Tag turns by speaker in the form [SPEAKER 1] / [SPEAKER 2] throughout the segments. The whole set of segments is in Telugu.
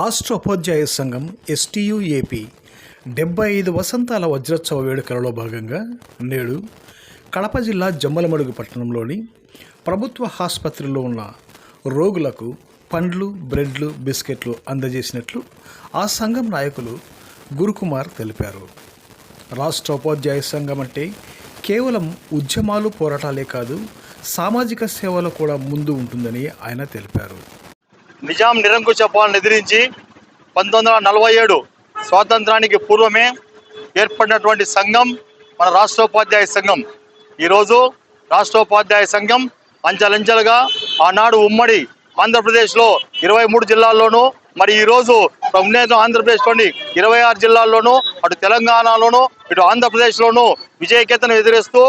[SPEAKER 1] రాష్ట్ర ఉపాధ్యాయ సంఘం ఎస్టీయుఏపీ డెబ్బై ఐదు వసంతాల వజ్రోత్సవ వేడుకలలో భాగంగా నేడు కడప జిల్లా జమ్మలమడుగు పట్టణంలోని ప్రభుత్వ ఆసుపత్రిలో ఉన్న రోగులకు పండ్లు బ్రెడ్లు బిస్కెట్లు అందజేసినట్లు ఆ సంఘం నాయకులు గురుకుమార్ తెలిపారు. రాష్ట్ర ఉపాధ్యాయ సంఘం అంటే కేవలం ఉద్యమాలు పోరాటాలే కాదు సామాజిక సేవలో కూడా ముందు ఉంటుందని ఆయన తెలిపారు.
[SPEAKER 2] నిజాం నిరంకుశ పాలన ఎదిరించి పంతొమ్మిది వందల నలభై ఏడు స్వాతంత్రానికి పూర్వమే ఏర్పడినటువంటి సంఘం మన రాష్ట్రోపాధ్యాయ సంఘం. ఈరోజు రాష్ట్రోపాధ్యాయ సంఘం అంచెలంచెలుగా ఆనాడు ఉమ్మడి ఆంధ్రప్రదేశ్లో ఇరవై మూడు జిల్లాల్లోనూ మరి ఈరోజు ఉన్నత ఆంధ్రప్రదేశ్లోని ఇరవై ఆరు జిల్లాల్లోనూ అటు తెలంగాణలోనూ ఇటు ఆంధ్రప్రదేశ్లోనూ విజయకేతను ఎదురేస్తూ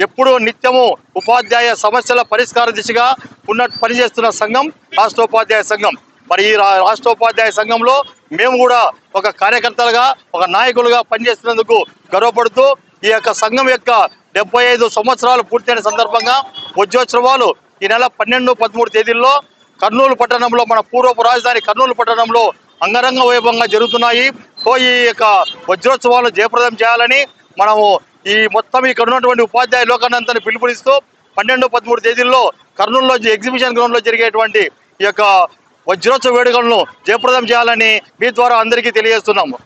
[SPEAKER 2] ఎప్పుడూ నిత్యము ఉపాధ్యాయ సమస్యల పరిష్కార దిశగా ఉన్న పనిచేస్తున్న సంఘం రాష్ట్రోపాధ్యాయ సంఘం. మరి ఈ రా- రాష్ట్రోపాధ్యాయ సంఘంలో మేము కూడా ఒక కార్యకర్తలుగా ఒక నాయకులుగా పనిచేస్తున్నందుకు గర్వపడుతూ ఈ యొక్క సంఘం యొక్క డెబ్బై ఐదు సంవత్సరాలు పూర్తయిన సందర్భంగా వజ్రోత్సవాలు ఈ నెల పన్నెండు పదమూడు తేదీల్లో కర్నూలు పట్టణంలో మన పూర్వపు రాజధాని కర్నూలు పట్టణంలో అంగరంగ వైభవంగా జరుగుతున్నాయి. సో ఈ యొక్క వజ్రోత్సవాలు జయప్రదం చేయాలని మనము ఈ మొత్తం ఇక్కడ ఉన్నటువంటి ఉపాధ్యాయ లోకానంతని పిలుపునిస్తూ పన్నెండు పదమూడు తేదీల్లో కర్నూలులో ఎగ్జిబిషన్ గ్రౌండ్లో జరిగేటువంటి ఈ యొక్క వజ్రోత్సవ వేడుకలను జయప్రదం చేయాలని మీ ద్వారా అందరికీ తెలియజేస్తున్నాము.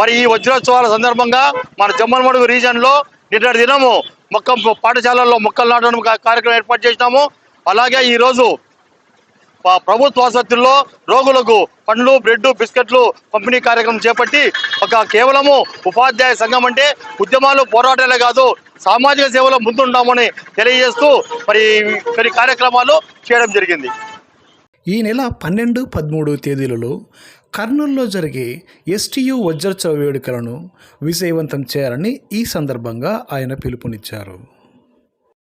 [SPEAKER 2] మరి ఈ వజ్రోత్సవాల సందర్భంగా మన జమ్మలమడుగు రీజన్లో నిన్నటి దినము మొక్క పాఠశాలల్లో మొక్కలు నాటడం కార్యక్రమం ఏర్పాటు చేసినాము. అలాగే ఈరోజు ప్రభుత్వ ఆసుపత్రుల్లో రోగులకు పండ్లు బ్రెడ్ బిస్కెట్లు పంపిణీ కార్యక్రమం చేపట్టి ఒక కేవలము ఉపాధ్యాయ సంఘం అంటే ఉద్యమాలు పోరాటాలే కాదు సామాజిక సేవలో ముందుంటామని తెలియజేస్తూ మరి కొన్ని కార్యక్రమాలు చేయడం జరిగింది.
[SPEAKER 1] ఈ నెల పన్నెండు పదమూడు తేదీలలో కర్నూలులో జరిగే ఎస్టీయు వజ్రోత్సవ వేడుకలను విజయవంతం చేయాలని ఈ సందర్భంగా ఆయన పిలుపునిచ్చారు.